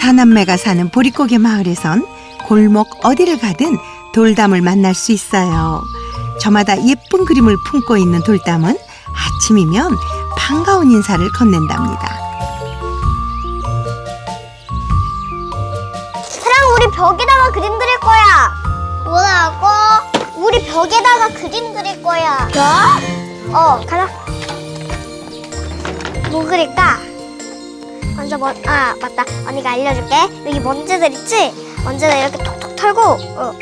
사남매가 사는 보릿고개 마을에선 골목 어디를 가든 돌담을 만날 수 있어요. 저마다 예쁜 그림을 품고 있는 돌담은 아침이면 반가운 인사를 건넨답니다. 사랑 우리 벽에다가 그림 그릴 거야. 뭐라고? 우리 벽에다가 그림 그릴 거야. 뭐? 어, 가자. 뭐 그릴까? 먼저 먼, 아 맞다. 언니가 알려줄게. 여기 먼지들 있지? 먼지들 이렇게 톡톡 털고. 어.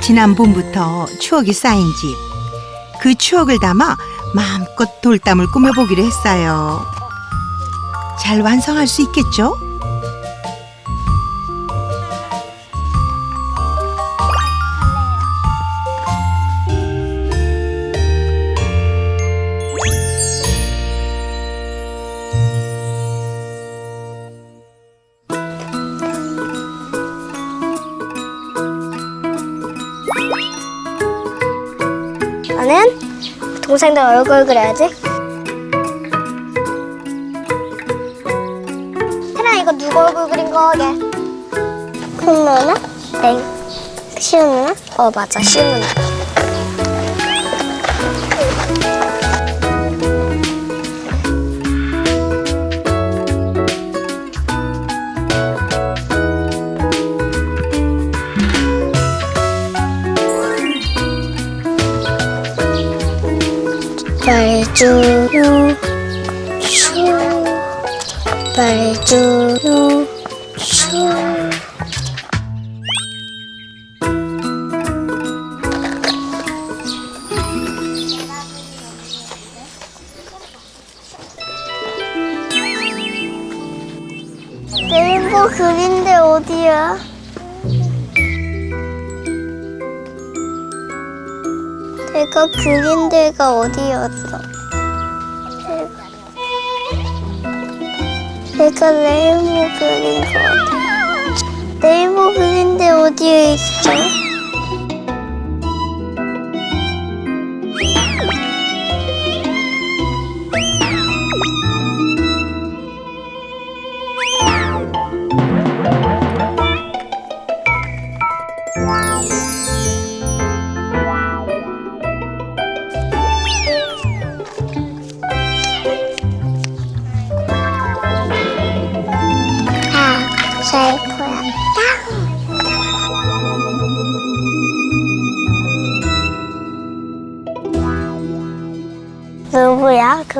지난 봄부터 추억이 쌓인 집. 그 추억을 담아 마음껏 돌담을 꾸며보기로 했어요. 잘 완성할 수 있겠죠? 동생들 얼굴 그려야지. 태랑 이거 누구 얼굴 그린 거게? 큰 누나? 땡. 시우 누나? 어 맞아 시우 누나. 말주요 슈 말주요 슈 레인보 그린데 어디야? 내가 그린 데가 어디였어? 내가 레인보 그린 거 같아. 레인보 그린 데 어디에 있어?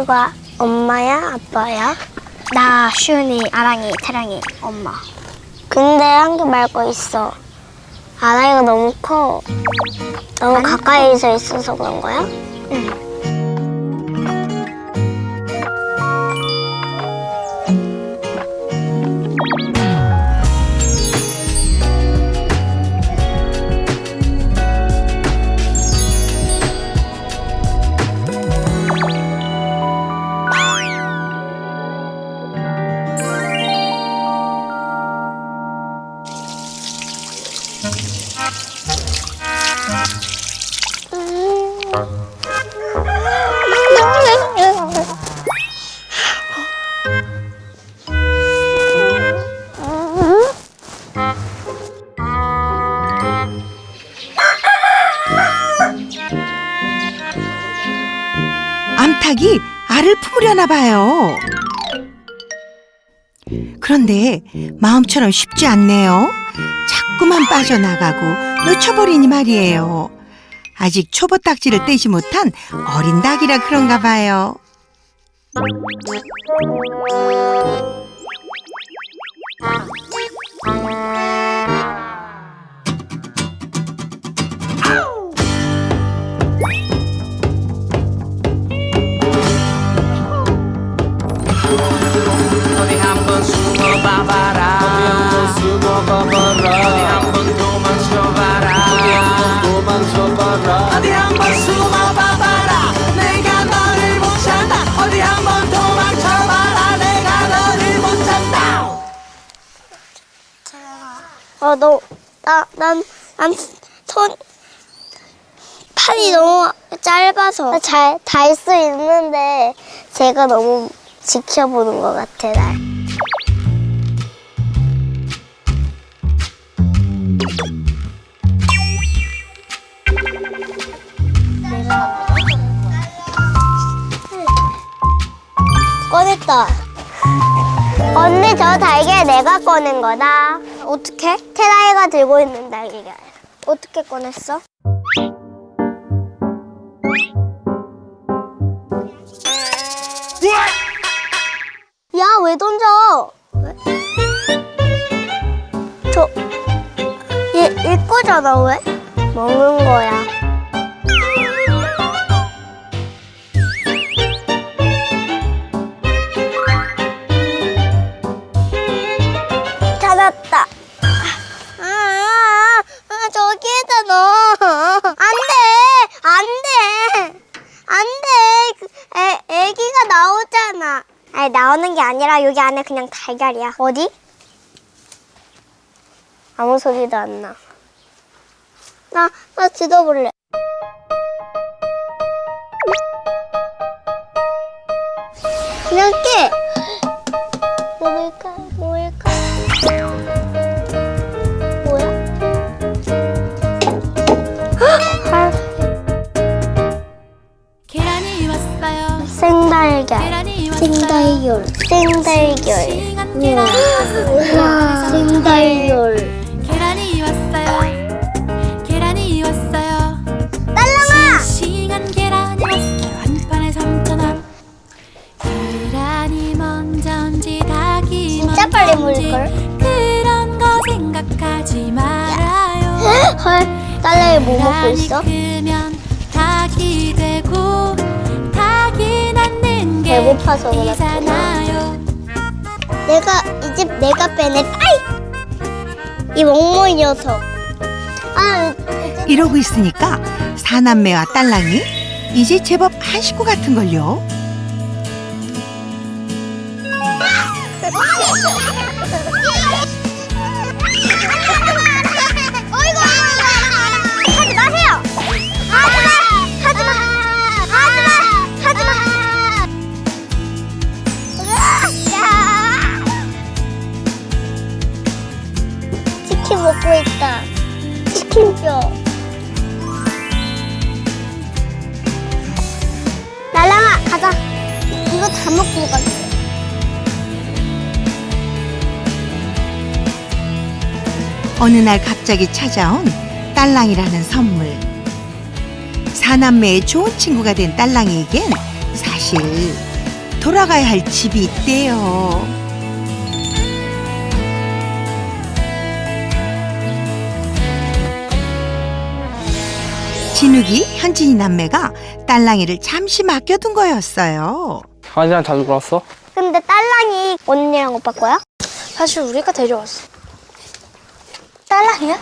그거 엄마야? 아빠야? 나, 슈니, 아랑이, 태랑이, 엄마. 근데 한 개 말고 있어. 아랑이가 너무 커. 너무 가까이서 있어서 그런 거야? 응. 봐요. 그런데 마음처럼 쉽지 않네요. 자꾸만 빠져나가고 놓쳐버리니 말이에요. 아직 초보 딱지를 떼지 못한 어린 닭이라 그런가 봐요. 팔이 너무 짧아서 잘 달 수 있는데 제가 너무 지켜보는 것 같아, 날. 꺼냈다. 언니 저 달걀 내가 꺼낸 거다. 어떻게? 테라이가 들고 있는 달걀. 어떻게 꺼냈어? 얘 거잖아, 왜? 먹는 거야. 찾았다. 아, 아, 아, 저기에다 넣어. 안 돼! 안 돼! 안 돼! 그, 애, 애기가 나오잖아. 아니, 나오는 게 아니라 여기 안에 그냥 달걀이야. 어디? 아무 소리도 안 나. 나, 나 뜯어볼래. 그냥 깨! 뭐일까? 뭐일까? 뭐야? 계란이 왔어요. 생달걀. 계란이 왔어요. 생달걀. 생달걀. 싱싱한 계란이 왔어요. 생달걀. 헐, 딸랑이 뭐 먹고 있어? 크면 닭이 되고 닭이 낳는 게 배고파서 그렇구나. 내가 이 집 내가 빼내. 아이! 이 멍멍이 녀석. 아, 이러고 있으니까 사남매와 딸랑이 이제 제법 한 식구 같은걸요. 어느 날 갑자기 찾아온 딸랑이라는 선물. 사남매의 좋은 친구가 된 딸랑이에겐 사실 돌아가야 할 집이 있대요. 진욱이, 현진이 남매가 딸랑이를 잠시 맡겨둔 거였어요. 강아지랑 자주 놀았어? 근데 딸랑이 언니랑 오빠 거야? 사실 우리가 데려왔어. 딸랑이야?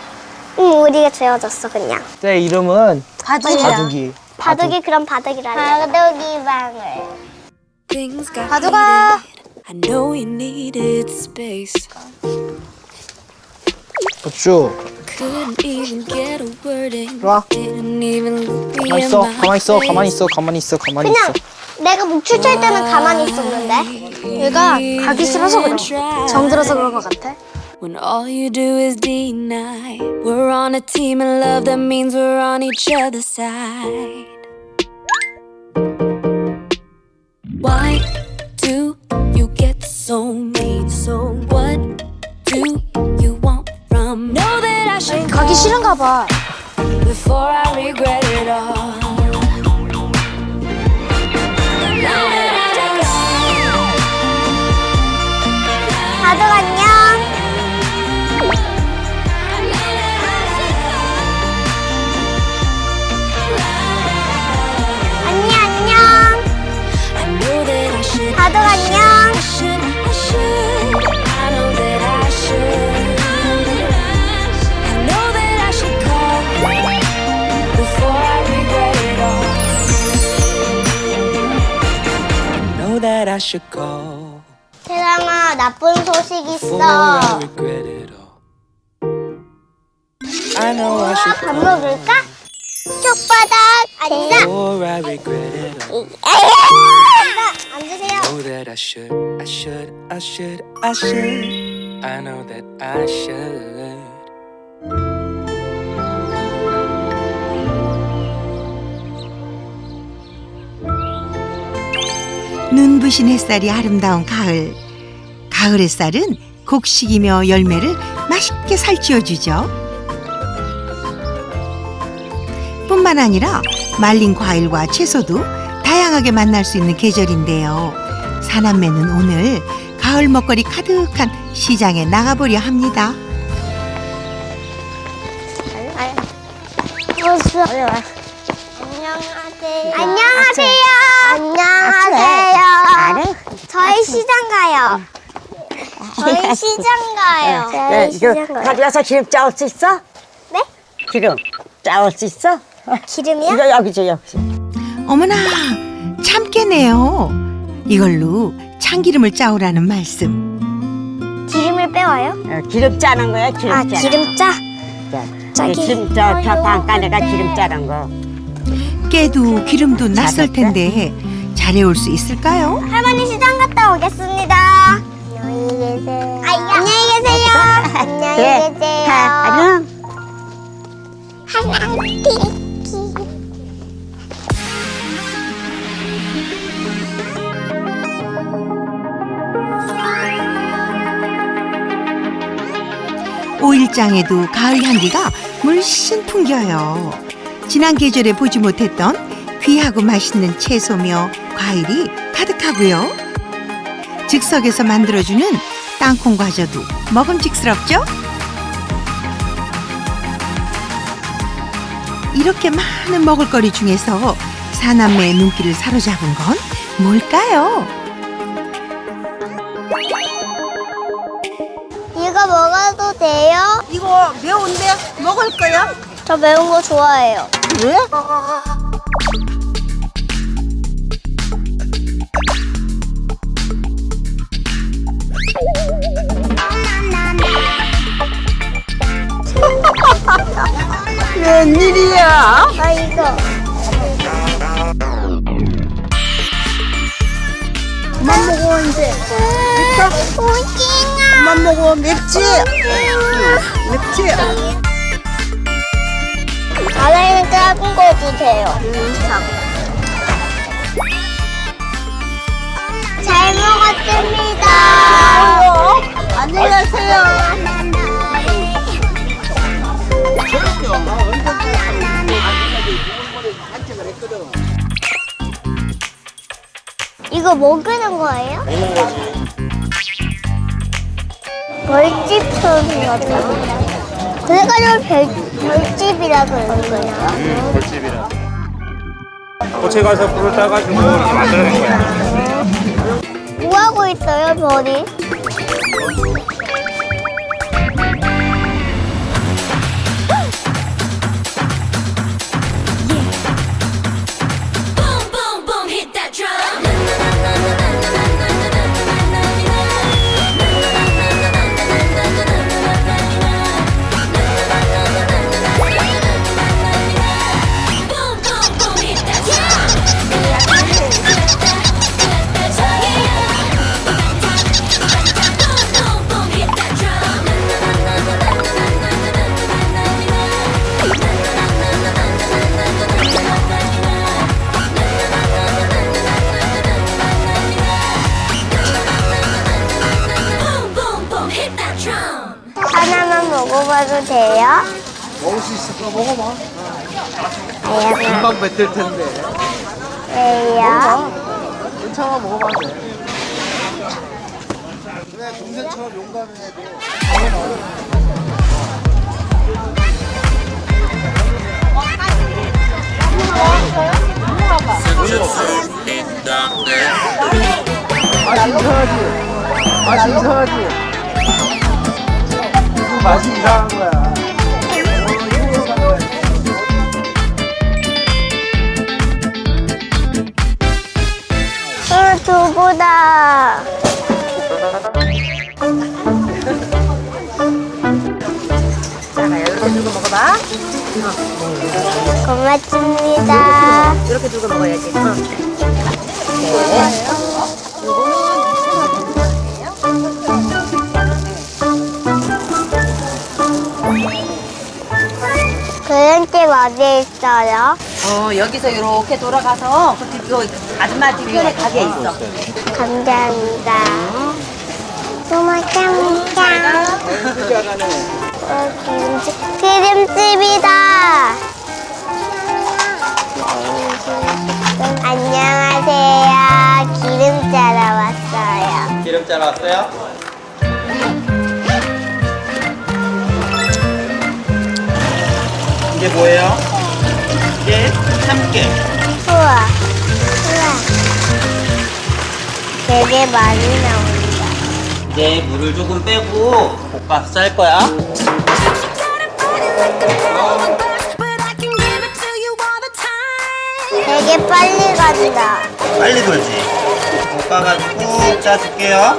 응, 우리가 재워줬어 그냥. 내 이름은 바둑이야. 바둑이. 바둑이 그럼 바둑이라. 바둑이 방을. Things got 바둑아. heated. I know you needed space. 어쭈. Couldn't even get a word in. 좋아. Didn't even look me 가만 in 있어. my 가만 있어. face. 가만히 있어. 가만히 있어. 가만히 있어. 그냥 내가 묵출 칠 때는 가만히 있었는데. 얘가 가기 싫어서 그래. 정들어서 그런 것 같아. When all you do is deny. We're on a team and love that means we're on each other's side. Why do you get so mean? So what do you want from me? Know that I should 가기 싫은가 봐. before I regret it all. I should go 태랑아 나쁜 소식 before I 있어. regret it all. I know I should 밥 먹을까? 쪽바닥 앉아. before I regret it all. 앉아. 앉으세요. know that I should, I should, I should, I should. I know that I should. 눈부신 햇살이 아름다운 가을. 가을 햇살은 곡식이며 열매를 맛있게 살찌워주죠. 뿐만 아니라 말린 과일과 채소도 다양하게 만날 수 있는 계절인데요. 사남매는 오늘 가을 먹거리 가득한 시장에 나가보려 합니다. 안녕하세요. 안녕하세요. 시장 가요. 저희 시장 가요. 네, 저희 이거. 가져가서 기름 짜올 수 있어? 네? 기름 짜올 수 있어? 기름이요? 이거 여기죠 여기. 어머나 참깨네요. 이걸로 참기름을 짜오라는 말씀. 기름을 빼와요? 어, 기름 짜는 거야 기름 아, 짜는 기름 짜? 거. 짜기. 기름 저 방간에가 기름 짜는 거. 깨도 기름도 낯설 텐데 잘해올 수 있을까요? 할머니 계세요. 안녕히 계세요. 안녕히 네. 계세요. 가, 안녕. 하나, 오일장에도 가을 향기가 물씬 풍겨요. 지난 계절에 보지 못했던 귀하고 맛있는 채소며 과일이 가득하고요. 즉석에서 만들어주는 땅콩 과자도 먹음직스럽죠? 이렇게 많은 먹을거리 중에서 사남매의 눈길을 사로잡은 건 뭘까요? 이거 먹어도 돼요? 이거 매운데 먹을 거야? 저 매운 거 좋아해요. 왜? 웬일이야? 아 이거. 그만 먹어 이제. 오징어. 그만 먹어 맵지? 맵지? 아라이는 작은 거 주세요. 잘 먹었습니다. 안녕히 가세요. 이거 먹는 거예요? 벌집처럼 같아. 그래가지고 별, 벌집이라 그러는 거예요. 벌집이라. 꽃에 가서 불을 따가지고 만들어낸 거야. 뭐 하고 있어요, 별이? 있을까 먹어봐. 금방 뱉을 텐데. 왜요? 괜찮아 먹어봐 돼. 그래 동생처럼 용감해도. 맛이 이상하지? 맛이 이상하지? 무슨 맛이 이상한 거야? 자, 이렇게 들고 먹어봐. 고맙습니다. 이렇게 들고 먹어야지. 응. 그림집 어디에 있어요? 어 여기서 이렇게 돌아가서 그 뒤, 요 아줌마 뒤편에 가게 있어. 감사합니다. 고맙습니다. 어, 기름집, 기름집이다. 안녕하세요. 기름 짜러 왔어요. 기름 짜러 왔어요? 이게 뭐예요? 이게 참깨. 우와. 우와. 되게 많이 나온다. 이제 물을 조금 빼고 볶아서 짤 거야. 되게 빨리 간다. 빨리 돌지. 볶아가지고 꾹 짜줄게요.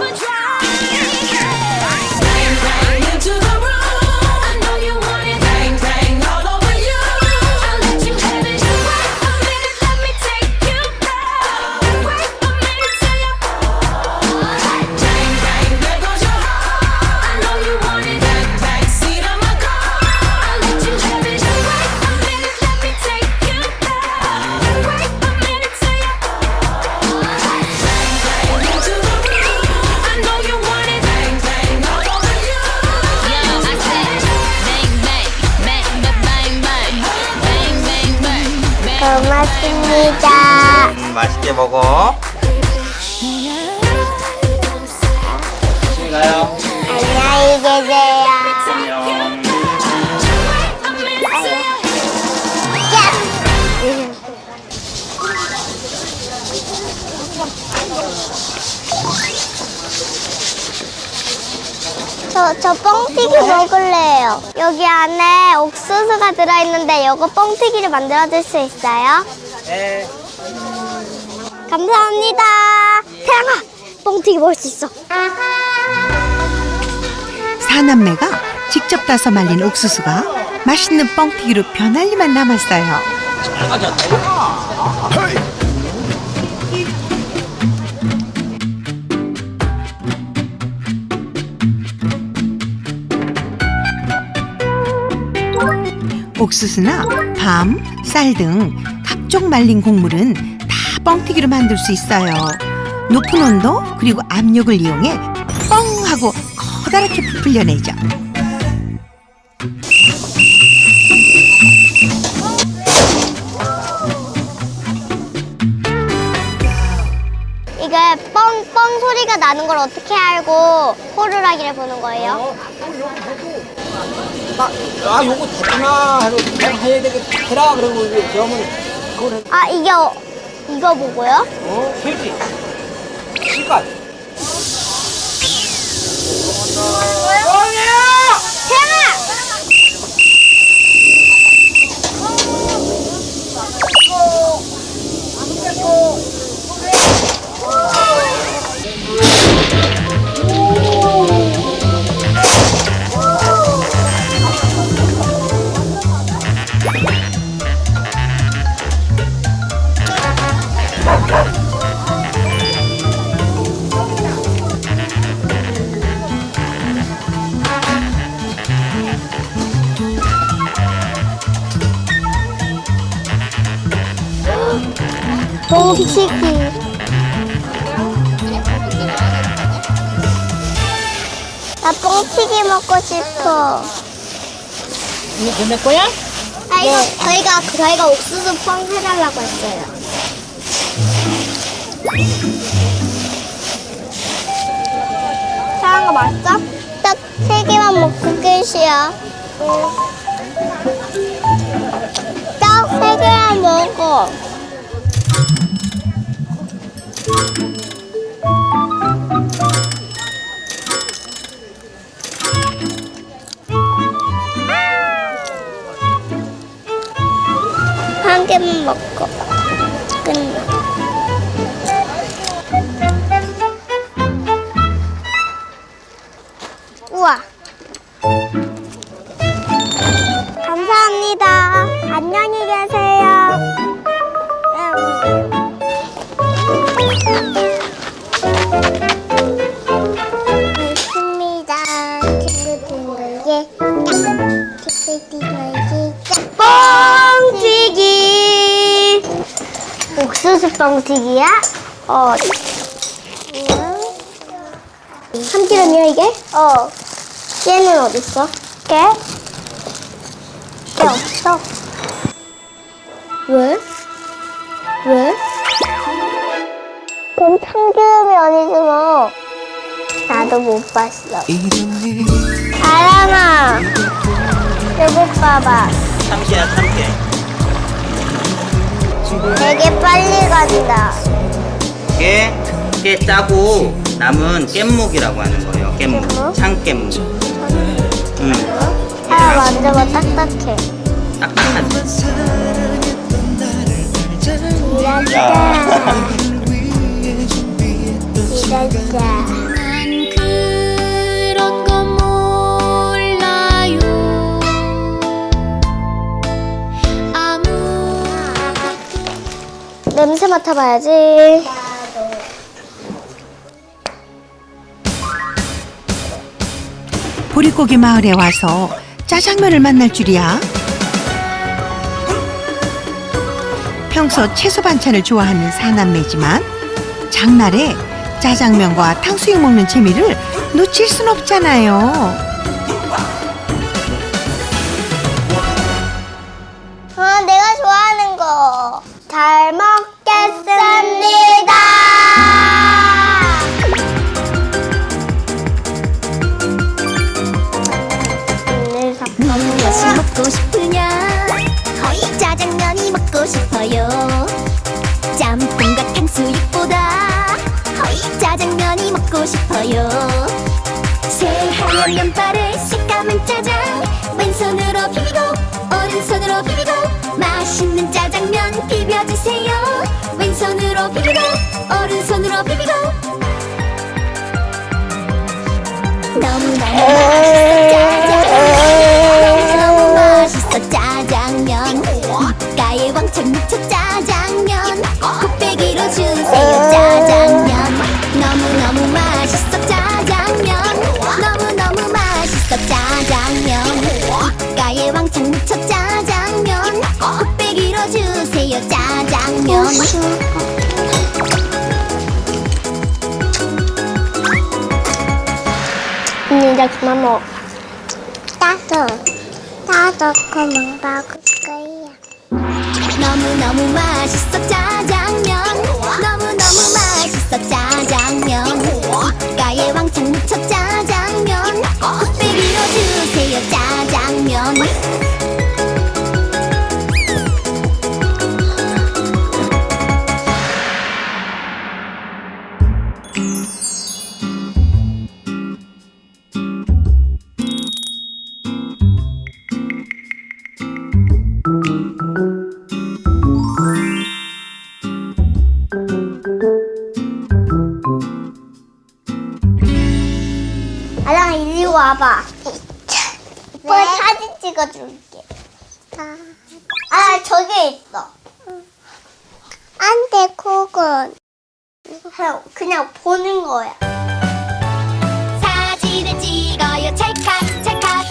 맛있게 먹어. 가요. 안녕히 계세요. 안녕. 저, 저 뻥튀기 먹을래요. 여기 안에 옥수수가 들어있는데 이거 뻥튀기를 만들어줄 수 있어요? 네. 감사합니다. 태양아, 뻥튀기 먹을 수 있어. 사남매가 직접 따서 말린 옥수수가 맛있는 뻥튀기로 변할 리만 남았어요. 옥수수나 밤, 쌀 등 각종 말린 곡물은 다 뻥튀기로 만들 수 있어요. 높은 온도 그리고 압력을 이용해 뻥 하고 커다랗게 부풀려내죠. 이게 뻥뻥 소리가 나는 걸 어떻게 알고 호루라기를 보는 거예요? 아 요거 됐구나 하고 해야 되겠다 해라 그러고 이제 그러면 그걸 해. 아 이게 어, 이거 보고요? 어? 해지. 시간. 뻥튀기. 나 뻥튀기 먹고 싶어. 이거 내 거야? 아 이거 저희가 저희가 옥수수 뻥 해달라고 했어요. 사한 거 맞죠? 딱세 개만 먹고 끝이야. 딱 세 개만 먹어. Thank you. 옥수수 뻥튀기야? 어. 참기름이야 이게? 어. 깨는 어딨어? 깨? 깨 없어. 왜? 왜? 그럼 참기름이 아니잖아. 나도 못 봤어. 아랑아, 여기 봐봐. 참깨야 참깨 되게 빨리 간다. 깨, 깨 짜고 남은 깻묵이라고 하는 거예요 깻묵 깻묵? 참깻묵 응 아, 만져봐 딱딱해. 딱딱하지 이라짜. 이라짜. 냄새 맡아봐야지. 보릿고개 마을에 와서 짜장면을 만날 줄이야. 평소 채소 반찬을 좋아하는 사남매지만 장날에 짜장면과 탕수육 먹는 재미를 놓칠 순 없잖아요. 오른손으로 비비고. 너무너무 맛있어 짜장면. 입가에 왕창 묻혀 짜장면. 곱빼기로 주세요 짜장면. 너무너무 맛있어 짜장면. 너무너무 맛있어 짜장면. 입가에 왕창 묻혀 짜장면. 곱빼기로 주세요 짜장면 이제 그만 먹어. 따서 따서 그만 먹을 거야. 너무너무 맛있어 짜장면 너무너무 맛있어 짜장면 입가에 왕창 묻혀 짜장면 곱빼기로 주세요 짜장면 와봐. 오빠 사진 찍어줄게. 아 저기 있어. 안 돼 그건. 그냥, 그냥 보는 거야. 사진을 찍어요 찰칵 찰칵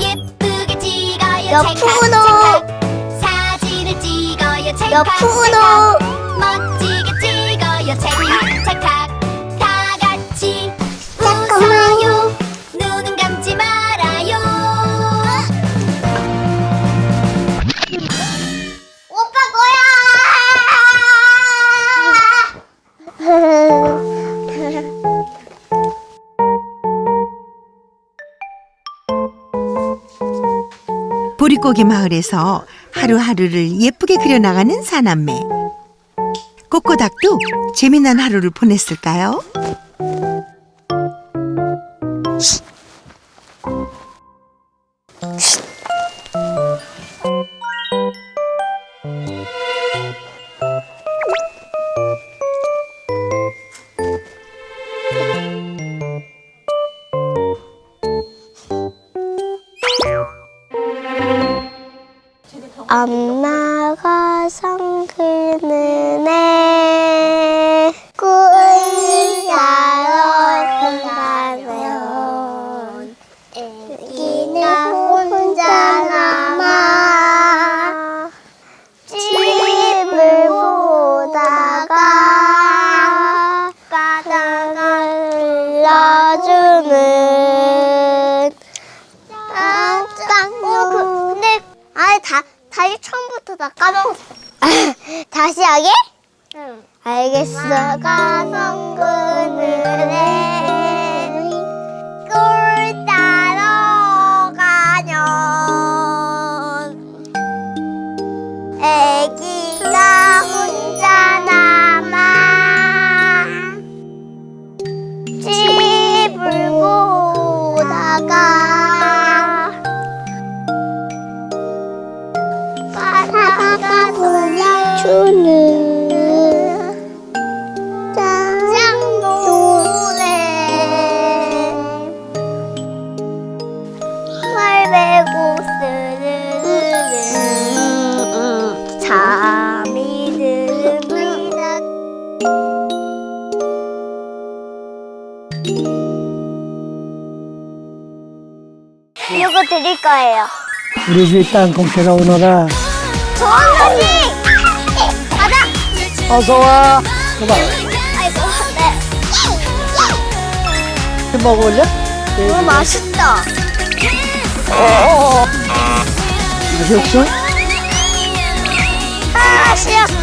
예쁘게 찍어요 옆으로. 찰칵 찰칵 사진을 찍어요 찰칵 옆으로. 찰칵 멋지게 찍어요 찰칵 보릿고개 마을에서 하루하루를 예쁘게 그려나가는 사남매. 꼬꼬닭도 재미난 하루를 보냈을까요? 도와주는 아, 어, 그, 근데 아예 다 다시 처음부터 다 까먹었어. 다시 하게? 응. 알겠어. 가성군은 네. 보다가. 바다가 돌려주는 거 거예요 우리 집 땅콩채가 오너라. 정원이 가자 어서 와. 봐봐. 아이고 네 먹어볼래? 너무 맛있다 맛이 없어? 아 싫어 아.